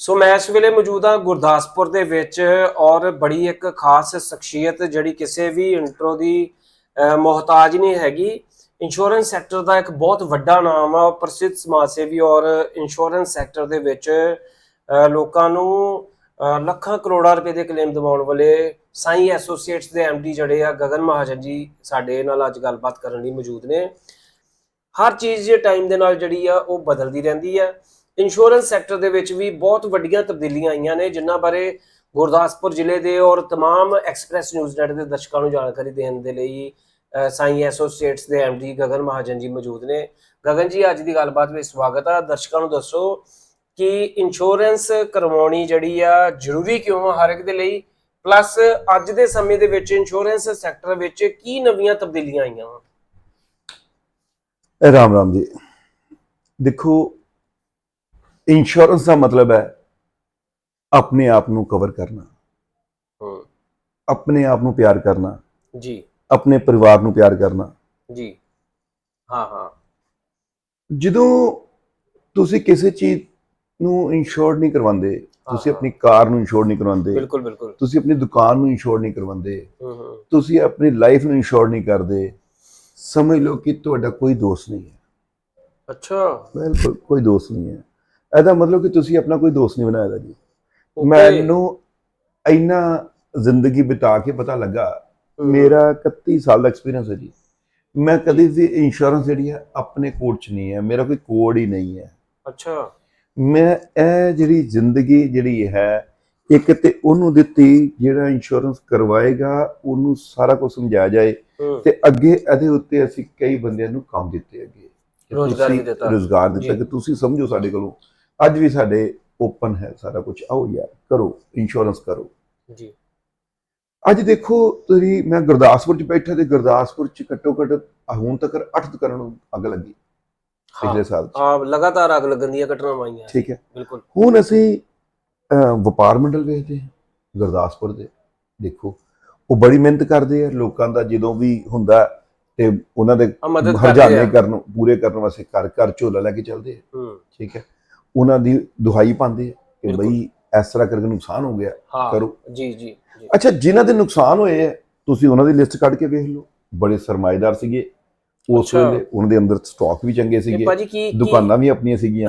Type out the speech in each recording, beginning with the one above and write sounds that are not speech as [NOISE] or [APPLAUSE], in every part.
ਸੋ ਮੈਂ ਇਸ ਵੇਲੇ ਮੌਜੂਦ ਹਾਂ ਗੁਰਦਾਸਪੁਰ ਦੇ ਵਿੱਚ ਔਰ ਬੜੀ ਇੱਕ ਖਾਸ ਸ਼ਖਸੀਅਤ ਜਿਹੜੀ ਕਿਸੇ ਵੀ ਇੰਟਰੋ ਦੀ ਮੁਹਤਾਜ ਨਹੀਂ ਹੈਗੀ। ਇੰਸ਼ੋਰੈਂਸ ਸੈਕਟਰ ਦਾ ਇੱਕ ਬਹੁਤ ਵੱਡਾ ਨਾਮ ਆ ਪ੍ਰਸਿੱਧ ਸਮਾਜ ਸੇਵੀ ਔਰ ਇੰਸ਼ੋਰੈਂਸ ਸੈਕਟਰ ਦੇ ਵਿੱਚ ਲੋਕਾਂ ਨੂੰ ਲੱਖਾਂ ਕਰੋੜਾਂ ਰੁਪਏ ਦੇ ਕਲੇਮ ਦਿਵਾਉਣ ਵਾਲੇ ਸਾਈ ਐਸੋਸੀਏਟਸ ਦੇ ਐਮਡੀ ਜਿਹੜੇ ਆ, ਗਗਨ ਮਹਾਜਨ ਜੀ ਸਾਡੇ ਨਾਲ ਅੱਜ ਗੱਲਬਾਤ ਕਰਨ ਲਈ ਮੌਜੂਦ ਨੇ। ਹਰ ਚੀਜ਼ ਜੇ ਟਾਈਮ ਦੇ ਨਾਲ ਜਿਹੜੀ ਆ, ਉਹ ਬਦਲਦੀ ਰਹਿੰਦੀ ਆ। ਇੰਸ਼ੋਰੈਂਸ ਸੈਕਟਰ ਦੇ ਵਿੱਚ ਵੀ ਬਹੁਤ ਵੱਡੀਆਂ ਤਬਦੀਲੀਆਂ ਆਈਆਂ ਨੇ ਜਿਨ੍ਹਾਂ ਬਾਰੇ ਗੁਰਦਾਸਪੁਰ ਜ਼ਿਲ੍ਹੇ ਦੇ ਔਰ तमाम ਐਕਸਪ੍ਰੈਸ ਨਿਊਜ਼ ਨੈਟ ਦੇ ਦਰਸ਼ਕਾਂ ਨੂੰ ਜਾਣਕਾਰੀ ਦੇਣ ਦੇ ਲਈ ਅ, ਸਾਈ ਐਸੋਸੀਏਟਸ ਦੇ ਐਮਡੀ ਗਗਨ ਮਹਾਜਨ ਜੀ ਮੌਜੂਦ ਨੇ ਗਗਨ ਜੀ ਅੱਜ ਦੀ ਗੱਲਬਾਤ ਵਿੱਚ ਸਵਾਗਤ ਆ ਦਰਸ਼ਕਾਂ ਨੂੰ ਦੱਸੋ ਕਿ ਇੰਸ਼ੋਰੈਂਸ ਕਰਵਾਉਣੀ ਜਿਹੜੀ ਆ ਜ਼ਰੂਰੀ ਕਿਉਂ ਆ ਹਰ ਇੱਕ ਦੇ ਲਈ ਪਲੱਸ ਅੱਜ ਦੇ ਸਮੇਂ ਦੇ ਵਿੱਚ ਇੰਸ਼ੋਰੈਂਸ ਸੈਕਟਰ ਵਿੱਚ ਕੀ ਨਵੀਆਂ ਤਬਦੀਲੀਆਂ ਆਈਆਂ ਵਾ ਰਾਮ ਰਾਮ ਜੀ ਦੇਖੋ ਇੰਸ਼ੋਰੈਂਸ ਦਾ ਮਤਲਬ ਹੈ ਆਪਣੇ ਆਪ ਨੂੰ ਕਵਰ ਕਰਨਾ। ਹੂੰ। ਆਪਣੇ ਆਪ ਨੂੰ ਪਿਆਰ ਕਰਨਾ। ਜੀ। ਆਪਣੇ ਪਰਿਵਾਰ ਨੂੰ ਪਿਆਰ ਕਰਨਾ। ਜੀ। ਹਾਂ ਹਾਂ। ਜਦੋਂ ਤੁਸੀਂ ਕਿਸੇ ਚੀਜ਼ ਨੂੰ ਇੰਸ਼ੋਰ ਨਹੀਂ ਕਰਵਾਉਂਦੇ ਤੁਸੀਂ। ਆਪਣੀ ਕਾਰ ਨੂੰ ਇੰਸ਼ੋਰ ਨਹੀਂ ਕਰਵਾਉਂਦੇ ਬਿਲਕੁਲ ਬਿਲਕੁਲ। ਤੁਸੀਂ ਆਪਣੀ ਦੁਕਾਨ ਨੂੰ ਇੰਸ਼ੋਰ ਨਹੀਂ ਕਰਵਾਉਂਦੇ ਹੂੰ ਹੂੰ। ਤੁਸੀਂ ਆਪਣੀ ਲਾਈਫ ਨੂੰ ਇੰਸ਼ੋਰ ਨਹੀਂ ਕਰਦੇ ਸਮਝ ਲਓ ਕਿ ਤੁਹਾਡਾ ਕੋਈ ਦੋਸਤ ਨਹੀਂ ਹੈ। ਅੱਛਾ। ਬਿਲਕੁਲ ਕੋਈ ਦੋਸਤ ਨਹੀਂ ਹੈ। ਇਹਦਾ ਮਤਲਬ ਕਿ ਤੁਸੀਂ ਆਪਣਾ ਕੋਈ ਦੋਸਤ ਨਹੀਂ ਬਣਾਇਆ ਦਾ ਜੀ. ਮੈਨੂੰ ਇੰਨਾ ਜ਼ਿੰਦਗੀ ਬਿਤਾ ਕੇ ਪਤਾ ਲੱਗਾ ਮੇਰਾ 31 ਸਾਲ ਦਾ ਐਕਸਪੀਰੀਅੰਸ ਹੈ ਜੀ। ਮੈਂ ਕਦੀ ਵੀ ਇੰਸ਼ੋਰੈਂਸ ਜਿਹੜੀ ਹੈ ਆਪਣੇ ਕੋਡ ਚ ਨਹੀਂ ਹੈ ਮੇਰਾ ਕੋਈ ਕੋਡ ਹੀ ਨਹੀਂ ਹੈ। ਅੱਛਾ। ਮੈਂ ਇਹ ਜਿਹੜੀ ਜ਼ਿੰਦਗੀ ਜਿਹੜੀ ਹੈ ਇੱਕ ਤੇ ਉਹਨੂੰ ਦਿੱਤੀ ਜਿਹੜਾ ਇੰਸ਼ੋਰੈਂਸ ਕਰਵਾਏਗਾ ਉਹਨੂੰ ਸਾਰਾ ਕੁਝ ਸਮਝਾਇਆ ਜਾਏ ਤੇ ਅੱਗੇ ਇਹਦੇ ਉੱਤੇ ਅਸੀਂ ਕਈ ਬੰਦਿਆਂ ਨੂੰ ਕੰਮ ਦਿੱਤੇ ਅੱਗੇ। ਰੁਜ਼ਗਾਰ ਦਿੱਤਾ। ਰੁਜ਼ਗਾਰ ਦਿੱਤਾ। ਕਿ ਤੁਸੀਂ ਸਮਝੋ ਸਾਡੇ ਕੋਲੋਂ ਅੱਜ ਵੀ ਸਾਡੇ ਓਪਨ ਹੈ ਸਾਰਾ ਕੁਝ ਆਓ ਯਾਰ ਕਰੋ ਇੰਸ਼ੋਰੈਂਸ ਕਰੋ। ਜੀ। ਅੱਜ ਦੇਖੋ ਤੁਸੀਂ ਮੈਂ ਗੁਰਦਾਸਪੁਰ ਚ ਬੈਠਾ ਤੇ ਗੁਰਦਾਸਪੁਰ ਚ ਘੱਟੋ ਘੱਟ ਹੁਣ ਤੱਕ 8 ਦੁਕਾਨਾਂ ਨੂੰ ਅੱਗ ਲੱਗੀ ਪਿਛਲੇ ਸਾਲ 'ਚ। ਹਾਂ ਲਗਾਤਾਰ ਅੱਗ ਲੱਗਣ ਦੀਆਂ ਘਟਨਾਵਾਂ ਆਈਆਂ। ਠੀਕ ਹੈ। ਬਿਲਕੁਲ। ਹੁਣ ਅਸੀਂ ਵਪਾਰ ਮੰਡਲ ਵੇਖਦੇ ਹਾਂ ਗੁਰਦਾਸਪੁਰ ਦੇ ਦੇਖੋ। ਉਹ ਬੜੀ ਮਿਹਨਤ ਕਰਦੇ ਆ ਲੋਕਾਂ ਦਾ ਜਦੋਂ ਵੀ ਹੁੰਦਾ ਤੇ ਉਹਨਾਂ ਦੇ ਹਰਜਾਨੇ ਕਰਨ ਪੂਰੇ ਕਰਨ ਵਾਸਤੇ ਘਰ ਘਰ ਝੋਲਾ ਲੈ ਕੇ ਚੱਲਦੇ ਆ। ਹੂੰ। ਠੀਕ ਹੈ। ਉਹਨਾਂ ਦੀ ਦੁਹਾਈ ਪਾਉਂਦੇ ਆ ਕਿ। ਬਈ ਇਸ ਤਰ੍ਹਾਂ ਕਰਕੇ ਨੁਕਸਾਨ ਹੋ ਗਿਆ ਕਰੋ। ਜੀ ਜੀ ਅੱਛਾ ਜਿਨ੍ਹਾਂ ਦੇ ਨੁਕਸਾਨ ਹੋਏ ਆ ਤੁਸੀਂ ਉਹਨਾਂ ਦੀ ਲਿਸਟ ਕੱਢ ਕੇ ਵੇਖ ਲਓ। ਬੜੇ ਸਰਮਾਏਦਾਰ ਸੀਗੇ। ਉਸ। ਵੇਲੇ ਉਹਨਾਂ ਦੇ ਅੰਦਰ ਸਟਾਕ ਵੀ ਚੰਗੇ ਸੀਗੇ। ਕੀ ਕੀ- ਦੁਕਾਨਾਂ ਵੀ ਆਪਣੀਆਂ ਸੀਗੀਆਂ।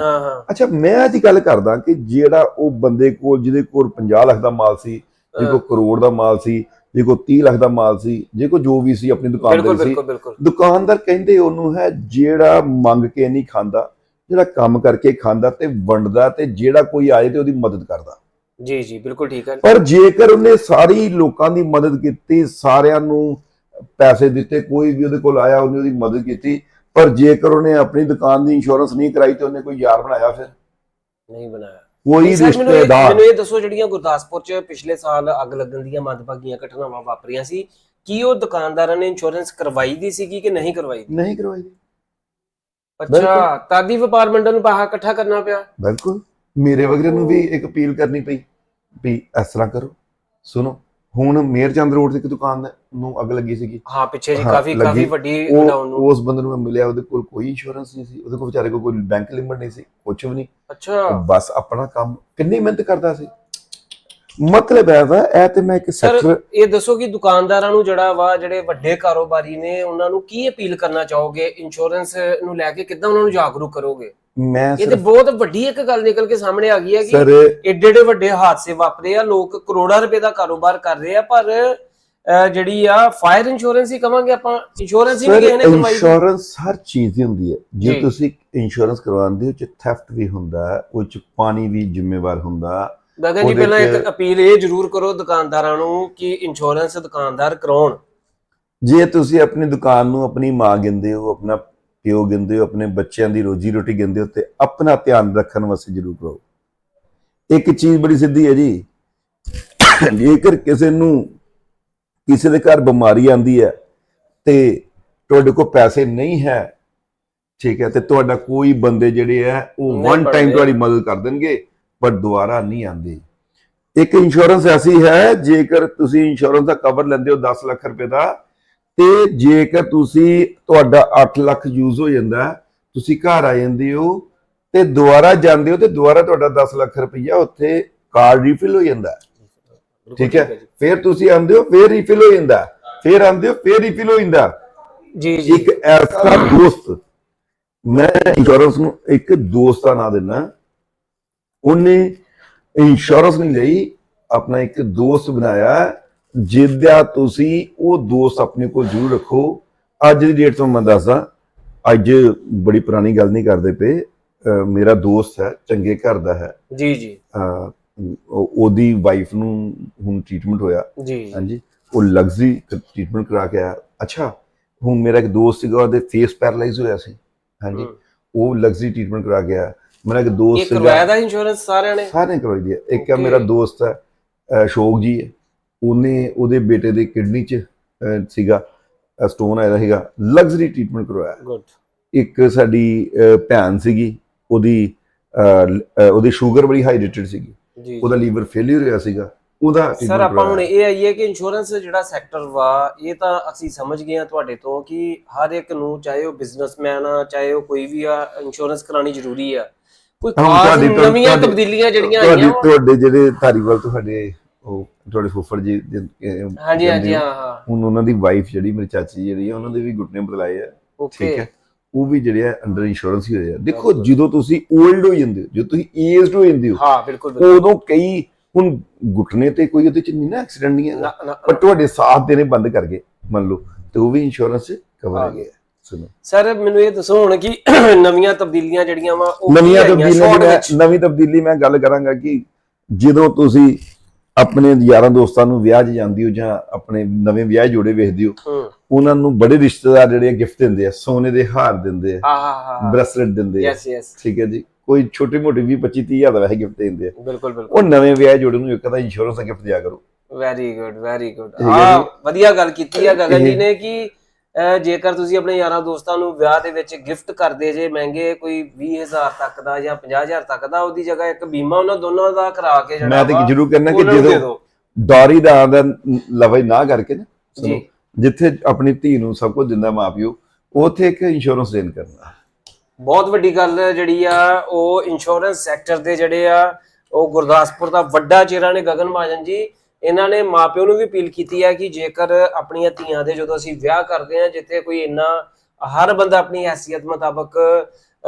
ਅੱਛਾ ਮੈਂ ਅੱਜ ਗੱਲ ਕਰਦਾ ਕਿ ਜਿਹੜਾ ਉਹ ਬੰਦੇ ਕੋਲ ਜਿਹਦੇ ਕੋਲ 50 ਲੱਖ ਦਾ ਮਾਲ ਸੀ ਜੇ ਕੋਲ ਕਰੋੜ ਦਾ ਮਾਲ ਸੀ ਜੇ ਕੋਲ 30 ਲੱਖ ਦਾ ਮਾਲ ਸੀ ਜੇ ਕੋ ਜੋ ਵੀ ਸੀ ਆਪਣੀ ਬਿਲਕੁਲ ਦੁਕਾਨਦਾਰੀ ਸੀ ਦੁਕਾਨਦਾਰ ਕਹਿੰਦੇ ਉਹਨੂੰ ਹੈ ਜਿਹੜਾ ਮੰਗ ਕੇ ਨਹੀਂ ਖਾਂਦਾ ਜਿਹੜਾ ਕੰਮ ਕਰਕੇ ਖਾਂਦਾ ਤੇ ਵੰਡਦਾ ਤੇ ਜਿਹੜਾ ਕੋਈ ਆਏ ਤੇ ਉਹਦੀ ਮਦਦ ਕਰਦਾ। ਜੀ ਜੀ ਬਿਲਕੁਲ ਠੀਕ ਹੈ। ਪਰ ਜੇਕਰ ਉਹਨੇ ਸਾਰੀ ਲੋਕਾਂ ਦੀ ਮਦਦ ਕੀਤੀ ਸਾਰਿਆਂ ਨੂੰ ਪੈਸੇ ਦਿੱਤੇ ਕੋਈ ਵੀ ਉਹਦੇ ਕੋਲ ਆਇਆ ਉਹਨੇ ਉਹਦੀ ਮਦਦ ਕੀਤੀ ਪਰ ਜੇਕਰ ਉਹਨੇ ਆਪਣੀ ਦੁਕਾਨ ਦੀ ਇੰਸ਼ੋਰੈਂਸ ਨਹੀਂ ਕਰਾਈ ਤੇ ਉਹਨੇ ਕੋਈ ਯਾਰ ਬਣਾਇਆ ਫਿਰ? ਨਹੀਂ ਬਣਾਇਆ। ਕੋਈ ਰਿਸ਼ਤੇਦਾਰ। ਮੈਨੂੰ ਇਹ ਦੱਸੋ ਜਿਹੜੀਆਂ ਗੁਰਦਾਸਪੁਰ ਚ ਪਿਛਲੇ ਸਾਲ ਅੱਗ ਲੱਗਣ ਦੀਆਂ ਮੰਦਭਾਗੀਆਂ ਘਟਨਾਵਾਂ ਵਾਪਰੀਆਂ ਸੀ ਕੀ ਉਹ ਦੁਕਾਨਦਾਰਾਂ ਨੇ ਇੰਸ਼ੋਰੈਂਸ ਕਰਵਾਈ ਦੀ ਸੀਗੀ ਕਿ ਨਹੀਂ ਕਰਵਾਈ ਨਹੀਂ ਕਰਵਾਈ ਅੱਛਾ ਤਾਦੀ ਵਪਾਰ ਮੰਡਲ ਨੂੰ ਬਾਹਰ ਇਕੱਠਾ ਕਰਨਾ ਪਿਆ? ਬਿਲਕੁਲ। ਮੇਰੇ ਵਗਰੇ ਨੂੰ ਵੀ ਇੱਕ ਅਪੀਲ ਕਰਨੀ ਪਈ ਵੀ ਇਸ ਤਰ੍ਹਾਂ ਕਰੋ। ਸੁਣੋ ਹੁਣ ਮੇਰ ਚੰਦ ਰੋਡ ਤੇ ਇੱਕ ਦੁਕਾਨ ਹੈ, ਨੂੰ ਅੱਗ ਲੱਗੀ ਸੀਗੀ। ਹਾਂ ਪਿੱਛੇ ਜੀ ਹਾਂ, ਕਾਫੀ ਲੱਗੀ। ਕਾਫੀ ਵੱਡੀ ਉਹ ਗਡਾਊਨ ਨੂੰ। ਉਸ ਬੰਦੇ ਨੂੰ ਮੈਂ ਮਿਲਿਆ ਉਹਦੇ ਕੋਲ ਕੋਈ ਇੰਸ਼ੋਰੈਂਸ ਨਹੀਂ ਸੀ ਉਹਦੇ ਕੋਲ ਵਿਚਾਰੇ ਕੋਲ ਕੋਈ ਬੈਂਕ ਲਿਮਟ ਨਹੀਂ ਸੀ ਕੁਝ ਵੀ ਨਹੀਂ। ਅੱਛਾ। ਬਸ ਆਪਣਾ ਕੰਮ ਕਿੰਨੀ ਮਿਹਨਤ ਕਰਦਾ ਸੀ। ਮਤਲਬ ਹੈ ਵਾ ਇਹ ਤੇ ਮੈਂ ਇੱਕ ਸੈਕਟਰ ਇਹ ਦੱਸੋ ਕਿ ਦੁਕਾਨਦਾਰਾਂ ਨੂੰ ਜਿਹੜਾ ਵਾ ਜਿਹੜੇ ਵੱਡੇ ਕਾਰੋਬਾਰੀ ਨੇ ਉਹਨਾਂ ਨੂੰ ਕੀ ਅਪੀਲ ਕਰਨਾ ਚਾਹੋਗੇ? ਇੰਸ਼ੋਰੈਂਸ ਨੂੰ ਲੈ ਕੇ ਕਿੱਦਾਂ ਉਹਨਾਂ ਨੂੰ ਜਾਗਰੂਕ ਕਰੋਗੇ? ਮੈਂ ਇਹ ਤੇ ਬਹੁਤ ਵੱਡੀ ਇੱਕ ਗੱਲ ਨਿਕਲ ਕੇ ਸਾਹਮਣੇ ਆ ਗਈ ਹੈ ਕਿ ਏਡੇ ਏਡੇ ਵੱਡੇ ਹਾਦਸੇ ਵਾਪਰੇ ਆ ਲੋਕ ਕਰੋੜਾਂ ਰੁਪਏ ਦਾ ਕਾਰੋਬਾਰ ਕਰ ਰਹੇ ਆ ਪਰ ਜਿਹੜੀ ਆ ਫਾਇਰ ਇੰਸ਼ੋਰੈਂਸ ਹੀ ਕਵਾਂਗੇ ਆਪਾਂ। ਇੰਸ਼ੋਰੈਂਸ ਹੀ ਕਿਸੇ ਨੇ ਕਰਵਾਈ ਇੰਸ਼ੋਰੈਂਸ ਹਰ ਚੀਜ਼ ਦੀ ਹੁੰਦੀ ਹੈ। ਜੇ। ਤੁਸੀਂ ਇੰਸ਼ੋਰੈਂਸ ਕਰਵਾਉਂਦੇ ਹੋ ਚ ਥੈਫਟ ਵੀ ਹੁੰਦਾ ਉਹ ਚ ਪਾਣੀ ਵੀ ਜ਼ਿੰਮੇਵਾਰ ਹੁੰਦਾ ਗਗਨ ਜੀ ਉਹਦੇ ਪਹਿਲਾਂ ਇੱਕ ਅਪੀਲ ਇਹ ਜ਼ਰੂਰ ਕਰੋ ਦੁਕਾਨਦਾਰਾਂ ਨੂੰ ਕਿ ਇੰਸ਼ੋਰੈਂਸ ਦੁਕਾਨਦਾਰ ਕਰਾਉਣ। ਜੇ ਤੁਸੀਂ ਆਪਣੀ ਦੁਕਾਨ ਨੂੰ ਆਪਣੀ ਮਾਂ ਗਿੰਦੇ ਹੋ ਆਪਣਾ ਪਿਓ ਗਿੰਦੇ ਹੋ ਆਪਣੇ ਬੱਚਿਆਂ ਦੀ ਰੋਜੀ ਰੋਟੀ ਗਿੰਦੇ ਹੋ ਤੇ ਆਪਣਾ ਧਿਆਨ ਰੱਖਣ ਵਾਸਤੇ ਜ਼ਰੂਰ ਕਰੋ। ਇੱਕ ਚੀਜ਼ ਬੜੀ ਸਿੱਧੀ ਹੈ ਜੀ। ਜੇਕਰ ਕਿਸੇ ਨੂੰ ਕਿਸੇ ਦੇ ਘਰ ਬਿਮਾਰੀ ਆਂਦੀ ਹੈ ਤੇ ਤੁਹਾਡੇ ਕੋਲ ਪੈਸੇ ਨਹੀਂ ਹੈ ਠੀਕ ਹੈ ਤੇ ਤੁਹਾਡਾ ਕੋਈ ਬੰਦੇ ਜਿਹੜੇ ਹੈ ਉਹ ਨਹੀਂ ਵਨ ਟਾਈਮ। ਤੁਹਾਡੀ ਮਦਦ ਕਰ ਦੇਣਗੇ। ਪਰ ਦੁਬਾਰਾ ਨਹੀਂ ਆਉਂਦੇ। ਇੱਕ ਇੰਸ਼ੋਰੈਂਸ ਐਸੀ ਹੈ ਜੇਕਰ ਤੁਸੀਂ ਇੰਸ਼ੋਰੈਂਸ ਦਾ ਕਵਰ ਲੈਂਦੇ ਹੋ 10 ਲੱਖ ਰੁਪਏ ਦਾ ਤੇ ਜੇਕਰ ਤੁਸੀਂ ਤੁਹਾਡਾ 8 ਲੱਖ ਯੂਜ਼ ਹੋ ਜਾਂਦਾ ਤੁਸੀਂ ਘਰ ਆ ਜਾਂਦੇ ਹੋ ਤੇ ਦੁਬਾਰਾ ਜਾਂਦੇ ਹੋ ਤੇ ਦੁਬਾਰਾ ਤੁਹਾਡਾ 10 ਲੱਖ ਰੁਪਈਆ ਉੱਥੇ ਕਾਰਡ ਰੀਫਿਲ ਹੋ ਜਾਂਦਾ। ਠੀਕ ਹੈ। ਫਿਰ ਤੁਸੀਂ ਆਉਂਦੇ ਹੋ ਫਿਰ ਰੀਫਿਲ ਹੋ ਜਾਂਦਾ। ਫਿਰ ਆਉਂਦੇ ਹੋ ਫਿਰ ਰੀਫਿਲ ਹੋ ਜਾਂਦਾ। ਜੀ ਜੀ। ਇੱਕ ਐਸਾ ਦੋਸਤ ਮੈਂ ਇੰਸ਼ੋਰੈਂਸ ਨੂੰ ਇੱਕ ਦੋਸਤ ਦਾ ਨਾਂ ਦਿੰਦਾ। ਉਹਨੇ ਇੰਸ਼ੋਰੈਂਸ ਨਹੀਂ ਲਈ ਆਪਣਾ ਇੱਕ ਦੋਸਤ ਬਣਾਇਆ ਜਿਹਦਾ ਤੁਸੀਂ ਉਹ ਦੋਸਤ ਆਪਣੇ ਕੋਲ ਜ਼ਰੂਰ ਰੱਖੋ। ਅੱਜ ਦੀ ਡੇਟ ਤੋਂ ਮੈਂ ਦੱਸਦਾ ਅੱਜ ਬੜੀ ਪੁਰਾਣੀ ਗੱਲ ਨਹੀਂ ਕਰਦੇ ਪਏ। ਮੇਰਾ ਦੋਸਤ ਹੈ ਚੰਗੇ ਘਰ ਦਾ ਹੈ। ਜੀ ਜੀ। ਉਹਦੀ ਵਾਈਫ ਨੂੰ ਹੁਣ ਟ੍ਰੀਟਮੈਂਟ ਹੋਇਆ। ਜੀ। ਹਾਂਜੀ। ਉਹ ਲਗਜ਼ਰੀ ਟ੍ਰੀਟਮੈਂਟ ਕਰਾ ਕੇ ਆਇਆ। ਅੱਛਾ ਹੁਣ ਮੇਰਾ ਇੱਕ ਦੋਸਤ ਸੀਗਾ ਉਹਦੇ ਫੇਸ ਪੈਰਾਲਾਈਜ਼ ਹੋਇਆ ਸੀ। ਹਾਂਜੀ। ਉਹ ਲਗਜ਼ਰੀ ਟ੍ਰੀਟਮੈਂਟ ਕਰਾ ਆਇਆ। ਮੇਰਾ ਇੱਕ ਇਹ ਦੋਸਤ ਕਰਵਾਇਆ ਦਾ ਇੰਸ਼ੋਰੈਂਸ ਸਾਰਿਆਂ ਨੇ? ਸਾਰੇ ਨੇ ਕਰਵਾਈ ਦੀ ਹੈ ਇੱਕ ਹੈ Okay. ਮੇਰਾ ਦੋਸਤ ਹੈ ਅਸ਼ੋਕ ਜੀ ਹੈ। ਉਹਨੇ ਉਹਦੇ ਬੇਟੇ ਦੇ ਕਿਡਨੀ 'ਚ ਸੀਗਾ ਸਟੋਨ ਆਇਆ ਸੀਗਾ ਲਗਜ਼ਰੀ ਟ੍ਰੀਟਮੈਂਟ ਕਰਵਾਇਆ। ਗੁੱਡ ਇੱਕ ਸਾਡੀ ਭੈਣ ਸੀਗੀ ਉਹਦੀ ਲ- ਉਹਦੀ ਸ਼ੂਗਰ ਬੜੀ ਹਾਈ ਰੇਟਡ ਸੀਗੀ। ਜੀ ਉਹਦਾ ਲੀਵਰ ਫੇਲਿਅਰ ਹੋਇਆ ਸੀਗਾ ਉਹਦਾ ਸਰ treatment ਆਪਾਂ ਹੁਣ ਕਰਵਾਇਆ। ਇਹ ਆਈਏ ਕਿ ਇੰਸ਼ੋਰੈਂਸ ਜਿਹੜਾ ਸੈਕਟਰ ਵਾ ਇਹ ਤਾਂ ਅਸੀਂ ਸਮਝ ਗਏ ਹਾਂ ਤੁਹਾਡੇ ਤੋਂ ਕਿ ਹਰ ਇੱਕ ਨੂੰ ਚਾਹੇ ਉਹ ਬਿਜ਼ਨਸਮੈਨ ਆ ਚਾਹੇ ਉਹ ਕੋਈ ਵੀ ਆ ਇੰਸ਼ੋਰੈਂਸ ਕਰਾਣੀ ਜ਼ਰੂਰੀ ਆ। ਕੋਈ ਖਾਸ ਨਵੀਆਂ ਤਬਦੀਲੀਆਂ ਜਿਹੜੀਆਂ ਆਈਆਂ ਤੁਹਾਡੇ ਜਿਹੜੇ ਧਾਰੀਵਾਲ ਤੁਹਾਡੇ ਉਹ ਤੁਹਾਡੇ ਫੁੱਫੜ ਜੀ ਹਾਂਜੀ ਹਾਂਜੀ ਹੋ। ਹਾਂ ਹਾਂ। ਹੁਣ ਉਹਨਾਂ ਦੀ ਵਾਈਫ ਜਿਹੜੀ ਮੇਰੀ ਚਾਚੀ ਜਿਹੜੀ ਆ ਉਹਨਾਂ ਦੇ ਵੀ ਘੁੱਟਨੇ ਬਦਲਾਏ ਆ। ਠੀਕ ਹੈ? ਉਹ ਵੀ ਜਿਹੜੇ ਆ ਅੰਡਰ ਇੰਸ਼ੋਰੈਂਸ ਹੀ ਹੋਏ ਆ। ਦੇਖੋ। ਜਦੋਂ ਤੁਸੀਂ 올ਡ ਹੋ ਜਾਂਦੇ ਹੋ ਜਦੋਂ ਤੁਸੀਂ ਏਜਡ ਹੋ ਜਾਂਦੇ ਹੋ ਹਾਂ ਬਿਲਕੁਲ ਉਦੋਂ ਕਈ ਹੁਣ ਘੁੱਟਨੇ ਤੇ ਕੋਈ ਉਹਦੇ ਚ ਨਹੀਂ ਨਾ ਐਕਸੀਡੈਂਟ ਨਹੀਂ ਹੈਗਾ। ਪਰ ਤੁਹਾਡੇ ਸਾਥ ਦੇਣੇ ਬੰਦ ਕਰ ਗਏ ਮੰਨ ਲਓ। ਤੇ ਉਹ ਵੀ ਇੰਸ਼ੋਰੈਂਸ ਕਵਰ ਹਾਂ। ਹੈਗੇ ਆ ਸਰ ਮੈਨੂੰ ਇਹ ਦੱਸੋ ਹੁਣ ਕਿ [CLEARS THROAT] ਨਵੀਆਂ ਤਬਦੀਲੀਆਂ ਜਿਹੜੀਆਂ ਵਾ ਉਹ ਨਵੀਆਂ ਤਬਦੀਲੀਆਂ? ਨਵੀਂ ਤਬਦੀਲੀ ਮੈਂ ਗੱਲ ਕਰਾਂਗਾ ਕਿ ਜਦੋਂ ਤੁਸੀਂ ਆਪਣੇ ਯਾਰਾਂ ਦੋਸਤਾਂ ਨੂੰ ਵਿਆਹ 'ਚ ਜਾਂਦੀ ਹੋ ਜਾਂ ਆਪਣੇ ਨਵੇਂ ਵਿਆਹ ਜੋੜੇ ਵੇਖਦੇ ਹੋ ਉਹਨਾਂ ਨੂੰ ਬੜੇ ਰਿਸ਼ਤੇਦਾਰ ਜਿਹੜੇ ਗਿਫਟ ਦਿੰਦੇ ਆ ਸੋਨੇ ਦੇ ਹਾਰ ਦਿੰਦੇ ਆ ਬ੍ਰੈਸਲੇਟ ਦਿੰਦੇ ਆ। ਯੈਸ ਯੈਸ ਠੀਕ ਹੈ ਜੀ। ਕੋਈ ਛੋਟੀ ਮੋਟੀ 20 25 30 ਹਜ਼ਾਰ ਦਾ ਵੈਸੇ ਗਿਫਟ ਦਿੰਦੇ ਆ। ਬਿਲਕੁਲ ਉਹ ਬਿਲਕੁਲ ਨਵੇਂ ਵਿਆਹ ਜੋੜੇ ਨੂੰ ਇੱਕ ਤਾਂ ਇੰਸ਼ੋਰੈਂਸ ਦਾ ਗਿਫਟ ਦਿਆ ਕਰੋ। ਵੈਰੀ ਗੁੱਡ ਵੈਰੀ ਗੁੱਡ ਜੀ। ਵਧੀਆ ਗੱਲ ਕੀਤੀ ਆ ਗਗਨ ਜੀ ਨੇ ਕਿ ਜੇਕਰ ਤੁਸੀਂ ਆਪਣੇ ਯਾਰਾਂ ਦੋਸਤਾਂ ਨੂੰ ਵਿਆਹ ਦੇ ਵਿੱਚ ਗਿਫਟ ਕਰਦੇ ਜੇ ਮਹਿੰਗੇ ਕੋਈ 20000 ਤੱਕ ਦਾ ਜਾਂ 50000 ਤੱਕ ਦਾ ਉਹਦੀ ਜਗ੍ਹਾ ਇੱਕ ਬੀਮਾ ਉਹਨਾਂ ਦੋਨਾਂ ਦਾ ਕਰਾ ਕੇ ਜਿਹੜਾ ਮੈਂ ਤਾਂ ਜ਼ਰੂਰ ਕਹਿੰਦਾ ਕਿ ਦੇ ਜਦੋਂ। ਡੌਰੀ ਦਾ ਆਂਦਾ ਲਵਾਈ ਨਾ ਕਰਕੇ ਨਾ ਜੀ। ਜਿੱਥੇ ਆਪਣੀ ਧੀ ਨੂੰ ਸਭ ਕੁਝ ਦਿੰਦਾ ਮਾਪਿਓ ਉੱਥੇ ਇੱਕ ਇੰਸ਼ੋਰੈਂਸ ਦੇਣ ਕਰਨਾ ਬਹੁਤ ਵੱਡੀ ਗੱਲ ਜਿਹੜੀ ਆ ਉਹ ਇੰਸ਼ੋਰੈਂਸ ਸੈਕਟਰ ਦੇ ਜਿਹੜੇ ਆ ਉਹ ਗੁਰਦਾਸਪੁਰ ਦਾ ਵੱਡਾ ਚਿਹਰਾ ਨੇ ਗਗਨ ਮਹਾਜਨ ਜੀ। ਇਹਨਾਂ ਨੇ ਮਾਪਿਓ ਨੂੰ ਵੀ ਅਪੀਲ ਕੀਤੀ ਹੈ ਕਿ ਜੇਕਰ ਆਪਣੀਆਂ ਧੀਆਂ ਦੇ ਜਦੋਂ ਅਸੀਂ ਵਿਆਹ ਕਰਦੇ ਹਾਂ ਜਿੱਥੇ ਕੋਈ ਇੰਨਾ ਹਰ ਬੰਦਾ ਆਪਣੀ ਹੈਸੀਅਤ ਮੁਤਾਬਕ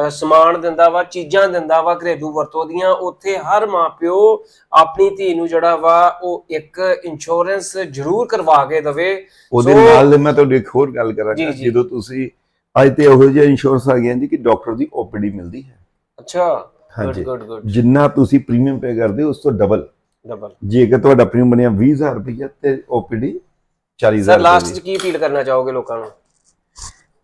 ਸਮਾਨ ਦਿੰਦਾ ਵਾ ਚੀਜ਼ਾਂ ਦਿੰਦਾ ਵਾ ਘਰੇਲੂ ਵਰਤੋਂ ਦੀਆਂ ਉੱਥੇ ਹਰ ਮਾਪਿਓ ਆਪਣੀ ਧੀ ਨੂੰ ਜਿਹੜਾ ਵਾ ਉਹ ਇੱਕ ਇੰਸ਼ੋਰੈਂਸ ਜ਼ਰੂਰ ਕਰਵਾ ਕੇ ਦਵੇ। ਉਹਦੇ ਨਾਲ ਮੈਂ ਤੁਹਾਡੀ ਇੱਕ ਹੋਰ ਗੱਲ ਕਰਾਂਗਾ। ਜਦੋਂ ਤੁਸੀਂ ਅੱਜ ਤੇ ਇਹੋ ਜਿਹਾ ਇੰਸ਼ੋਰੈਂਸ ਆ ਗਿਆ ਜੀ ਕਿ ਡਾਕਟਰ ਦੀ ਓਪੀਡੀ ਮਿਲਦੀ ਹੈ। ਅੱਛਾ ਗੁੱਡ ਗੁੱਡ ਗੁੱਡ ਜਿੰਨਾ ਤੁਸੀਂ ਪ੍ਰੀਮੀਅਮ ਪੇ ਕਰਦੇ ਹੋ ਉਸ ਤੋਂ ਡਬਲ ਡਬਲ ਜੇਕਰ ਤੁਹਾਡਾ ਪ੍ਰੀਮੀਅਮ ਬਣਿਆ 20000 ਰੁਪਏ ਤੇ ਓਪੀਡੀ 40000 ਸਰ ਲਾਸਟ ਚ ਕੀ ਅਪੀਲ ਕਰਨਾ ਚਾਹੋਗੇ ਲੋਕਾਂ ਨੂੰ?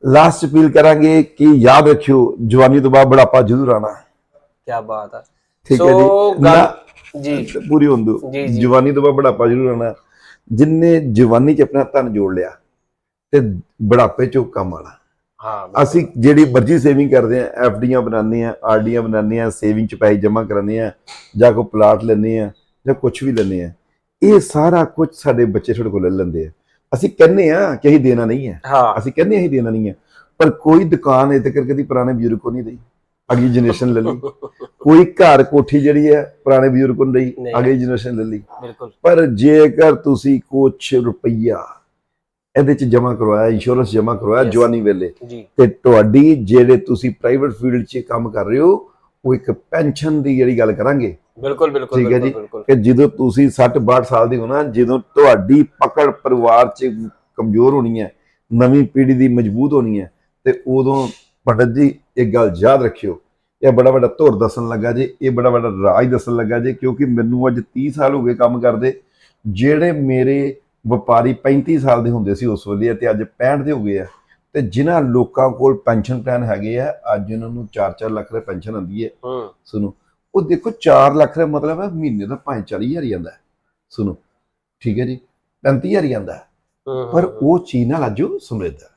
ਲਾਸਟ ਅਪੀਲ ਕਰਾਂਗੇ ਕਿ ਯਾਦ ਰੱਖਿਓ ਜਵਾਨੀ ਤੋਂ ਬਾਅਦ ਬੁਢਾਪਾ ਜ਼ਰੂਰ ਆਣਾ ਕੀ ਬਾਤ ਹੈ ਠੀਕ ਹੈ ਜੀ। ਜੀ। ਪੂਰੀ ਹੁੰਦੂ। ਜਵਾਨੀ ਤੋਂ ਬਾਅਦ ਬੁਢਾਪਾ ਜ਼ਰੂਰ ਆਣਾ ਜਿਨਨੇ ਜਵਾਨੀ 'ਚ ਆਪਣਾ ਧਨ ਜੋੜ ਲਿਆ ਤੇ ਬੁਢਾਪੇ 'ਚ ਕੰਮ ਆਣਾ ਹਾਂ ਅਸੀਂ ਜਿਹੜੀ ਮਰਜ਼ੀ ਸੇਵਿੰਗ ਕਰਦੇ ਆ ਐਫਡੀਆਂ ਬਣਾਉਂਦੇ ਆ ਆਰਡੀਆਂ ਬਣਾਉਂਦੇ ਆ ਸੇਵਿੰਗ 'ਚ ਪੈਸੇ ਜਮ੍ਹਾਂ ਕਰਾਉਂਦੇ ਆ ਜਾਂ ਕੋਈ ਪਲਾਟ ਲੈਂਦੇ ਆ ਜਾਂ ਕੁਝ ਵੀ ਲੈਂਦੇ ਆ ਇਹ ਸਾਰਾ ਕੁਝ ਸਾਡੇ ਬੱਚੇ ਸਾਡੇ ਕੋਲ ਲੈ ਲੈਂਦੇ ਆ। ਅਸੀਂ ਕਹਿੰਦੇ ਆ ਕਿ ਅਸੀਂ ਦੇਣਾ ਨਹੀਂ ਹੈ ਹਾਂ। ਅਸੀਂ ਕਹਿੰਦੇ ਹਾਂ ਅਸੀਂ ਦੇਣਾ ਨਹੀਂ ਹੈ ਪਰ ਕੋਈ ਦੁਕਾਨ ਇਹ ਤੱਕ ਕਦੀ ਪੁਰਾਣੇ ਬਜ਼ੁਰਗ ਕੋ ਨਹੀਂ ਦੇਈ ਅਗਲੀ ਜਨਰੇਸ਼ਨ ਲੈ ਲਈ। [LAUGHS] ਕੋਈ ਘਰ ਕੋਠੀ ਜਿਹੜੀ ਹੈ ਪੁਰਾਣੇ ਬਜ਼ੁਰਗ ਕੋ ਨਹੀਂ ਨਹੀਂ। ਅਗਲੀ ਜਨਰੇਸ਼ਨ ਲੈ ਲਈ। ਬਿਲਕੁਲ। ਪਰ ਜੇਕਰ ਤੁਸੀਂ ਕੁਛ ਰੁਪਈਆ ਇਹਦੇ ਚ ਜਮ੍ਹਾਂ ਕਰਵਾਇਆ ਇੰਸ਼ੋਰੈਂਸ ਜਮ੍ਹਾਂ ਕਰਵਾਇਆ. ਜਵਾਨੀ ਵੇਲੇ ਤੇ ਤੁਹਾਡੀ ਜਿਹੜੇ ਤੁਸੀਂ ਪ੍ਰਾਈਵੇਟ ਫੀਲਡ 'ਚ ਕੰਮ ਕਰ ਰਹੇ ਹੋ ਉਹ ਇੱਕ ਪੈਨਸ਼ਨ ਦੀ ਜਿਹੜੀ ਗੱਲ ਕਰਾਂਗੇ ਬਿਲਕੁਲ ਬਿਲਕੁਲ ਠੀਕ ਹੈ ਜੀ। ਕਿ ਜਦੋਂ ਤੁਸੀਂ 60 62 ਸਾਲ ਦੇ ਹੋ ਨਾ ਜਦੋਂ ਤੁਹਾਡੀ ਪਕੜ ਪਰਿਵਾਰ 'ਚ ਕਮਜ਼ੋਰ ਹੋਣੀ ਹੈ ਨਵੀਂ ਪੀੜ੍ਹੀ ਦੀ ਮਜ਼ਬੂਤ ਹੋਣੀ ਹੈ ਤੇ ਉਦੋਂ ਪੰਡਤ ਜੀ ਇੱਕ ਗੱਲ ਯਾਦ ਰੱਖਿਓ ਇਹ ਬੜਾ ਵੱਡਾ ਧੁਰ ਦੱਸਣ ਲੱਗਾ ਜੇ ਇਹ ਬੜਾ ਵੱਡਾ ਰਾਜ ਦੱਸਣ ਲੱਗਾ ਜੇ ਕਿਉਂਕਿ ਮੈਨੂੰ ਅੱਜ 30 ਸਾਲ ਹੋ ਗਏ ਕੰਮ ਕਰਦੇ ਜਿਹੜੇ ਮੇਰੇ ਵਪਾਰੀ 35 ਸਾਲ ਦੇ ਹੁੰਦੇ ਸੀ ਉਸ ਵੇਲੇ ਤੇ ਅੱਜ 65 ਦੇ ਹੋ ਗਏ ਆ ਤੇ ਜਿਨ੍ਹਾਂ ਲੋਕਾਂ ਕੋਲ ਪੈਨਸ਼ਨ ਪਲਾਨ ਹੈਗੇ ਆ ਅੱਜ ਉਹਨਾਂ ਨੂੰ 4-4 ਲੱਖ ਰੁਪਏ ਪੈਨਸ਼ਨ ਆਉਂਦੀ ਹੈ। ਹੂੰ। ਸੁਣੋ ਉਹ ਦੇਖੋ 4 ਲੱਖ ਦਾ ਮਤਲਬ ਹੈ ਮਹੀਨੇ ਦਾ 5-40000 ਹੀ ਆਉਂਦਾ ਹੈ। ਸੁਣੋ ਠੀਕ ਹੈ ਜੀ 35000 ਹੀ ਆਉਂਦਾ ਹੈ। ਹੂੰ, ਪਰ। ਉਹ ਚੀਜ਼ ਨਾਲ ਅੱਜ ਉਹ ਸਮਰਿੱਧ ਹੈ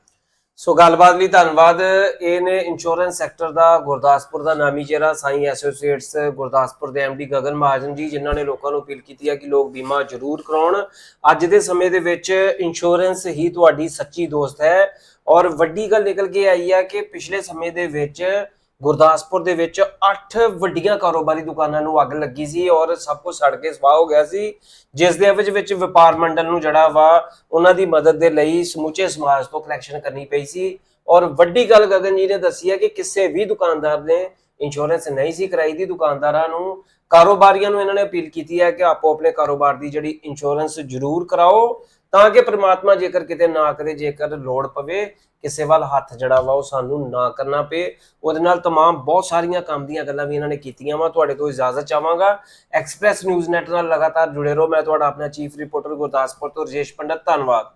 ਸੋ ਗੱਲਬਾਤ ਲਈ ਧੰਨਵਾਦ ਇਹ ਨੇ ਇੰਸ਼ੋਰੈਂਸ ਸੈਕਟਰ ਦਾ ਗੁਰਦਾਸਪੁਰ ਦਾ ਨਾਮੀ ਚਿਹਰਾ ਸਾਈ ਐਸੋਸੀਏਟਸ ਗੁਰਦਾਸਪੁਰ ਦੇ ਐਮਡੀ ਗਗਨ ਮਹਾਜਨ ਜੀ ਜਿਨ੍ਹਾਂ ਨੇ ਲੋਕਾਂ ਨੂੰ ਅਪੀਲ ਕੀਤੀ ਹੈ ਕਿ ਲੋਕ ਬੀਮਾ ਜ਼ਰੂਰ ਕਰਾਉਣ ਅੱਜ ਦੇ ਸਮੇਂ ਦੇ ਵਿੱਚ ਇੰਸ਼ੋਰੈਂਸ ਹੀ ਤੁਹਾਡੀ ਸੱਚੀ ਦੋਸਤ ਹੈ ਔਰ ਵੱਡੀ ਗੱਲ ਨਿਕਲ ਕੇ ਆਈ ਹੈ ਕਿ ਪਿਛਲੇ ਸਮੇਂ ਦੇ ਵਿੱਚ ਗੁਰਦਾਸਪੁਰ ਦੇ ਵਿੱਚ 8 ਵੱਡੀਆਂ ਕਾਰੋਬਾਰੀ ਦੁਕਾਨਾਂ ਨੂੰ ਅੱਗ ਲੱਗੀ ਸੀ ਔਰ ਸਭ ਕੁਝ ਸੜ ਕੇ ਸਵਾਹ ਹੋ ਗਿਆ ਸੀ। ਜਿਸ ਦੇ ਵਿੱਚ ਵਿੱਚ ਵਪਾਰ ਮੰਡਲ ਨੂੰ ਜਿਹੜਾ ਵਾ, ਉਹਨਾਂ ਦੀ ਮਦਦ ਦੇ ਲਈ ਸਮੁੱਚੇ ਸਮਾਜ ਤੋਂ ਕਲੈਕਸ਼ਨ ਕਰਨੀ ਪਈ ਸੀ। ਔਰ ਵੱਡੀ ਗੱਲ ਗਗਨ ਜੀ ਨੇ ਦੱਸੀ ਹੈ ਕਿ ਕਿਸੇ ਵੀ ਦੁਕਾਨਦਾਰ ਨੇ ਇੰਸ਼ੋਰੈਂਸ ਨਹੀਂ ਸੀ ਕਰਾਈ ਦੀ। ਦੁਕਾਨਦਾਰਾਂ ਨੂੰ, ਕਾਰੋਬਾਰੀਆਂ ਨੂੰ ਇਹਨਾਂ ਨੇ ਅਪੀਲ ਕੀਤੀ ਹੈ ਕਿ ਆਪੋ ਆਪਣੇ ਕਾਰੋਬਾਰ ਦੀ ਜਿਹੜੀ ਇੰਸ਼ੋਰੈਂਸ ਜ਼ਰੂਰ ਕਰਾਓ। ਤਾਂ ਕਿ ਪ੍ਰਮਾਤਮਾ ਜੇਕਰ ਕਿਤੇ ਨਾ ਕਰੇ ਜੇਕਰ ਲੋੜ ਪਵੇ ਕਿਸੇ ਵੱਲ ਹੱਥ ਜੜਾ ਵਾ ਉਹ ਸਾਨੂੰ ਨਾ ਕਰਨਾ ਪਏ ਉਹਦੇ ਨਾਲ तमाम ਬਹੁਤ ਸਾਰੀਆਂ ਕੰਮ ਦੀਆਂ ਗੱਲਾਂ ਵੀ ਇਹਨਾਂ ਨੇ ਕੀਤੀਆਂ ਵਾ ਤੁਹਾਡੇ ਤੋਂ ਇਜਾਜ਼ਤ ਚਾਹਾਂਗਾ ਐਕਸਪ੍ਰੈਸ ਨਿਊਜ਼ ਨੈਟ ਨਾਲ ਲਗਾਤਾਰ ਜੁੜੇ ਰਹੋ ਮੈਂ ਤੁਹਾਡਾ ਆਪਣਾ ਚੀਫ ਰਿਪੋਰਟਰ ਗੁਰਦਾਸਪੁਰ ਤੋਂ ਰਜੇਸ਼ ਪੰਡਤ ਧੰਨਵਾਦ